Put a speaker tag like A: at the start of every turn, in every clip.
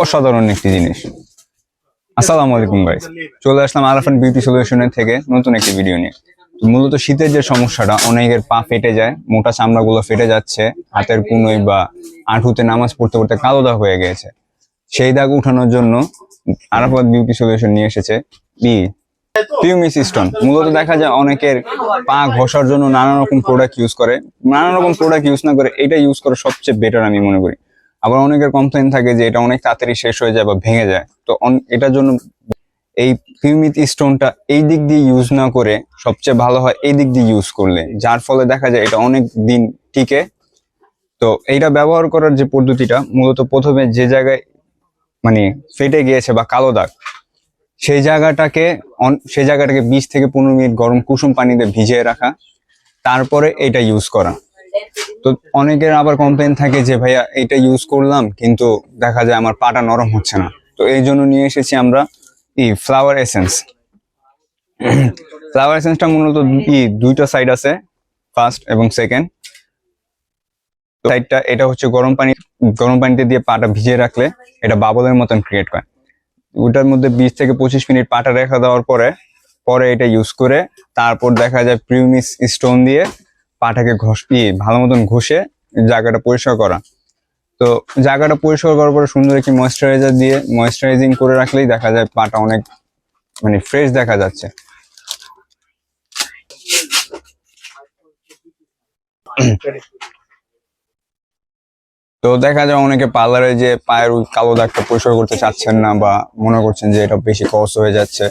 A: অসাধারণ একটি জিনিস। আসসালামু আলাইকুম গাইস চলে আসলাম আরাফান বিউটি সলিউশনের থেকে নতুন একটি ভিডিও নিয়ে। মূলত শীতের যে সমস্যাটা, অনেকের পা ফেটে যায়, মোটা চামড়াগুলো ফেটে যাচ্ছে, হাতের কুনোই বা আঁঠুতে নামাজ পড়তে পড়তে কালো দাগ হয়ে গেছে সেই দাগ উঠানোর জন্য আরাফাত বিউটি সলিউশন নিয়ে এসেছে। বি পিউমিস স্টোন মূলত দেখা যায় অনেকের পা ঘষার জন্য নানা রকম প্রোডাক্ট ইউজ করে। নানা রকম প্রোডাক্ট ইউজ না করে এটা ইউজ করা সবচেয়ে বেটার আমি মনে করি। আবার অনেকের কমপ্লেন থাকে যে এটা অনেক তাড়াতাড়ি শেষ হয়ে যায় বা ভেঙে যায়। তো এটার জন্য এই পিউমিথ স্টোনটা এই দিক দিয়ে ইউজ না করে সবচেয়ে ভালো হয় এই দিক দিয়ে ইউজ করলে। যার ফলে দেখা যায় এটা অনেক দিন টিকে। তো এইটা ব্যবহার করার যে পদ্ধতিটা, মূলত প্রথমে যে জায়গায় মানে ফেটে গিয়েছে বা কালো দাগ সেই জায়গাটাকে সেই জায়গাটাকে বিশ থেকে পনেরো মিনিট গরম কুসুম পানিতে ভিজিয়ে রাখা, তারপরে এটা ইউজ করা। তো অনেকের আবার কমপ্লেন থাকে যে, ভাইয়া এটা ইউজ করলাম, কিন্তু দেখা যায় আমার পাটা নরম হচ্ছে না। তো এই জন্য নিয়ে এসেছি আমরা ই ফ্লাওয়ার এসেন্স ফ্লাওয়ার এসেন্সটা মূলত ই দুইটা সাইড আছে ফার্স্ট এবং সেকেন্ড সাইডটা এটা হচ্ছে গরম পানি, গরম পানিতে দিয়ে পাটা ভিজিয়ে রাখলে এটা বাবলের মতন ক্রিয়েট করে ওটার মধ্যে বিশ থেকে পঁচিশ মিনিট পাটা রেখে দেওয়ার পরে পরে এটা ইউজ করে তারপর দেখা যায় প্রিউমিস স্টোন দিয়ে পাটাকে ঘষ দিয়ে ভালো মতন ঘষে জায়গাটা পরিষ্কার করা। তো জায়গাটা পরিষ্কার করার পরে সুন্দর একটি ময়েশ্চারাইজার দিয়ে ময়েশ্চারাইজিং করে রাখলেই দেখা যায় পাটা অনেক মানে ফ্রেশ দেখা যাচ্ছে। তো দেখা যায় অনেকে পার্লারে যে পায়ের কালো দাগটা পরিষ্কার করতে চাচ্ছেন না বা মনে করছেন যে এটা বেশি কষ্ট হয়ে যাচ্ছে।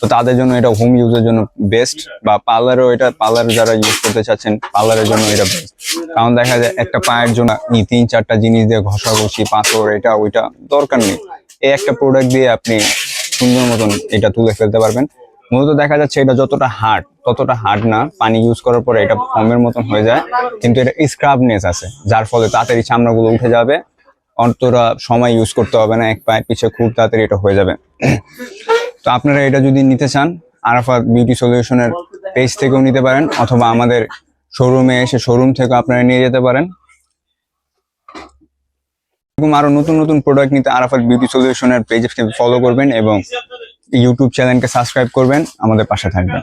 A: তো তাদের জন্য এটা হোম ইউজের জন্য বেস্ট বা পার্লারেও এটা পার্লার যারা ইউজ করতে চাচ্ছেন পার্লারের জন্য এটা বেস্ট কারণ দেখা যায় একটা পায়ের জন্য তিন, চারটা জিনিস দিয়ে ঘষাঘষি পাথর, এটা, ওইটা দরকার নেই। এই একটা প্রোডাক্ট দিয়ে আপনি সুন্দর মতন এটা তুলে ফেলতে পারবেন। মূলত দেখা যাচ্ছে এটা যতটা হার্ড ততটা হার্ড না। পানি ইউজ করার পরে এটা ফর্মের মতন হয়ে যায়। কিন্তু এটা স্ক্রাবনেস আছে, যার ফলে তাড়াতাড়ি চামড়াগুলো উঠে যাবে। অন্তরা সময় ইউজ করতে হবে না, এক পায়ের পিছিয়ে খুব তাড়াতাড়ি এটা হয়ে যাবে। তো আপনারা এটা যদি নিতে চান, আরাফাত বিউটি সলিউশনের পেজ থেকেও নিতে পারেন, অথবা আমাদের শোরুমে এসে শোরুম থেকে আপনারা নিয়ে যেতে পারেন। এরকম আরও নতুন নতুন প্রোডাক্ট নিতে আরাফাত বিউটি সলিউশনের পেজকে ফলো করবেন এবং ইউটিউব চ্যানেলকে সাবস্ক্রাইব করবেন আমাদের পাশে থাকবেন।